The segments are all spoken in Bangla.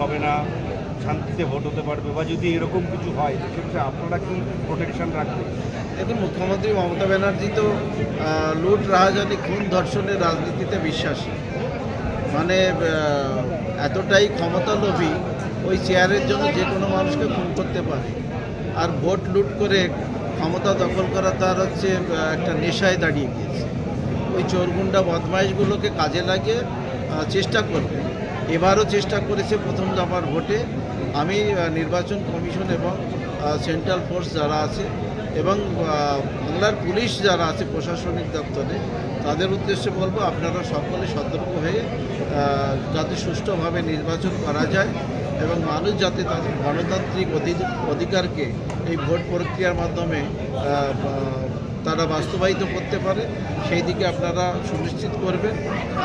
হবে না, শান্তিতে ভোট হতে পারবে বা যদি এরকম কিছু হয়, সেক্ষেত্রে আপনারা কি প্রোটেকশন রাখবেন? দেখুন, মুখ্যমন্ত্রী মমতা ব্যানার্জি তো লুট, রাহাজানি, খুন ধর্ষণের রাজনীতিতে বিশ্বাসী। মানে এতটাই ক্ষমতা লোভী ওই চেয়ারের জন্য যে কোনো মানুষকে খুন করতে পারে। আর ভোট লুট করে ক্ষমতা দখল করা তার হচ্ছে একটা নেশায় দাঁড়িয়ে গিয়েছে। ওই চোরগুন্ডা বদমাইশগুলোকে কাজে লাগিয়ে চেষ্টা করবে। এবারও চেষ্টা করেছে প্রথম দফার ভোটে। আমি নির্বাচন কমিশন এবং সেন্ট্রাল ফোর্স যারা আছে এবং বাংলার পুলিশ যারা আছে প্রশাসনিক দপ্তরে, তাদের উদ্দেশ্যে বলব আপনারা সকলে সতর্ক হয়ে যাতে সুষ্ঠুভাবে নির্বাচন করা যায় এবং মানুষ যাতে তাদের গণতান্ত্রিক অধি- অধিকারকে এই ভোট প্রক্রিয়ার মাধ্যমে তারা বাস্তবায়িত করতে পারে, সেই দিকে আপনারা সুনিশ্চিত করবেন।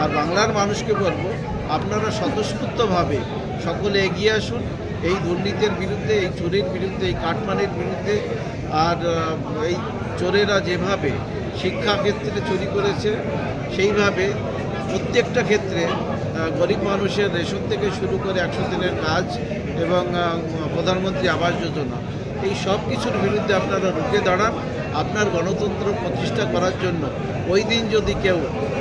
আর বাংলার মানুষকে বলব, আপনারা স্বতঃস্ফূর্তভাবে সকলে এগিয়ে আসুন। এই দুর্নীতির বিরুদ্ধে, এই চোরের বিরুদ্ধে, এই কাটমানির বিরুদ্ধে, আর এই চোরেরা যেভাবে শিক্ষাক্ষেত্রে চুরি করেছে, সেইভাবে প্রত্যেকটা ক্ষেত্রে গরিব মানুষের রেশন থেকে শুরু করে একশো দিনের কাজ এবং প্রধানমন্ত্রী আবাস যোজনা, এই সব কিছুর বিরুদ্ধে আপনারা রুখে দাঁড়ান। আপনার গণতন্ত্র প্রতিষ্ঠা করার জন্য ওই দিন যদি কেউ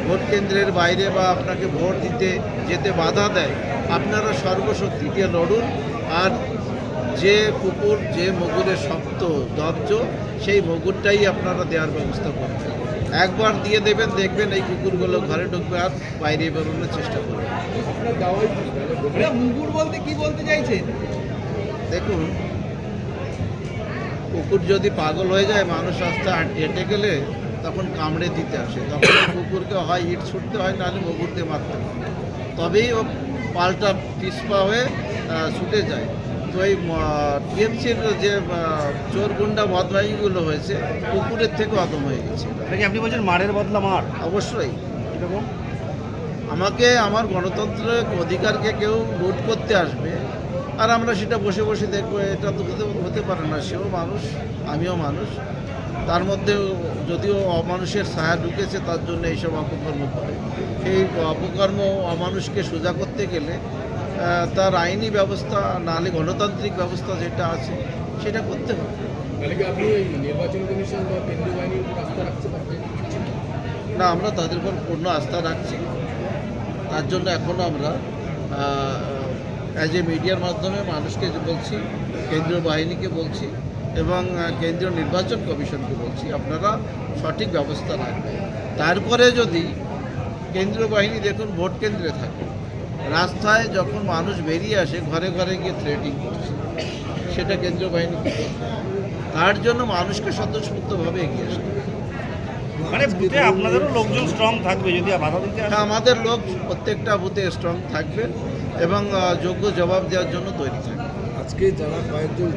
ভোট কেন্দ্রের বাইরে বা আপনাকে ভোট দিতে যেতে বাধা দেয় আপনারা সর্বশক্তি দিয়ে লড়ুন। আর যে কুকুর যে মগুরের শক্ত দব্জ সেই মগুরটাই আপনারা দেওয়ার ব্যবস্থা করবেন একবার দিয়ে দেবেন দেখবেন এই কুকুরগুলো ঘরে ঢুকবে আর বাইরে বেরোনোর চেষ্টা করবে মুগুর বলতে কি বলতে চাইছেন? দেখুন কুকুর যদি পাগল হয়ে যায় মানুষ রাস্তা হাঁট- গেলে তখন কামড়ে দিতে আসে। তখন কুকুরকে হয় ইট ছুটতে হয় নাহলে মুগুর দিয়ে মারতে হয়। তবেই ও পাল্টা পিসপা হয়ে ছুটে যায়। তো এই টিএমসির যে চোর গুন্ডা বদমাইগুলো হয়েছে কুকুরের থেকে অদম হয়ে গেছে। আপনি বলছেন মারের বদলা মার? অবশ্যই। এরকম আমাকে আমার গণতন্ত্রের অধিকারকে কেউ লুট করতে আসবে আর আমরা সেটা বসে বসে দেখব এটা তো হতে হতে পারে না সেও মানুষ আমিও মানুষ। তার মধ্যে যদিও অমানুষের ছায়া ঢুকেছে তার জন্য এইসব অপকর্ম করে। এই অপকর্ম অমানুষকে সোজা করতে গেলে তার আইনি ব্যবস্থা নাহলে গণতান্ত্রিক ব্যবস্থা যেটা আছে সেটা করতে হবে। না আমরা তাদের উপর পূর্ণ আস্থা রাখছি। তার জন্য এখনও আমরা অ্যাজ এ মিডিয়ার মাধ্যমে মানুষকে বলছি, কেন্দ্রীয় বাহিনীকে বলছি এবং কেন্দ্রীয় নির্বাচন কমিশনকে বলছি, আপনারা সঠিক ব্যবস্থা রাখবেন তারপরে যদি কেন্দ্রীয় বাহিনী দেখুন, ভোট কেন্দ্রে থাকে, রাস্তায় যখন মানুষ বেরিয়ে আসে, ঘরে ঘরে গিয়ে থ্রেটিং করছে, সেটা কেন্দ্রীয় বাহিনী তার জন্য মানুষকে স্বতঃস্ফূর্তভাবে এগিয়ে আসতে। মানে বুথে আপনাদেরও লোকজন স্ট্রং থাকবে যদি বাধা দিতে হ্যাঁ আমাদের লোক প্রত্যেকটা বুথে স্ট্রং থাকবে এবং যোগ্য জবাব দেওয়ার জন্য তৈরি থাকবে। আজকে যারা কয়েকজন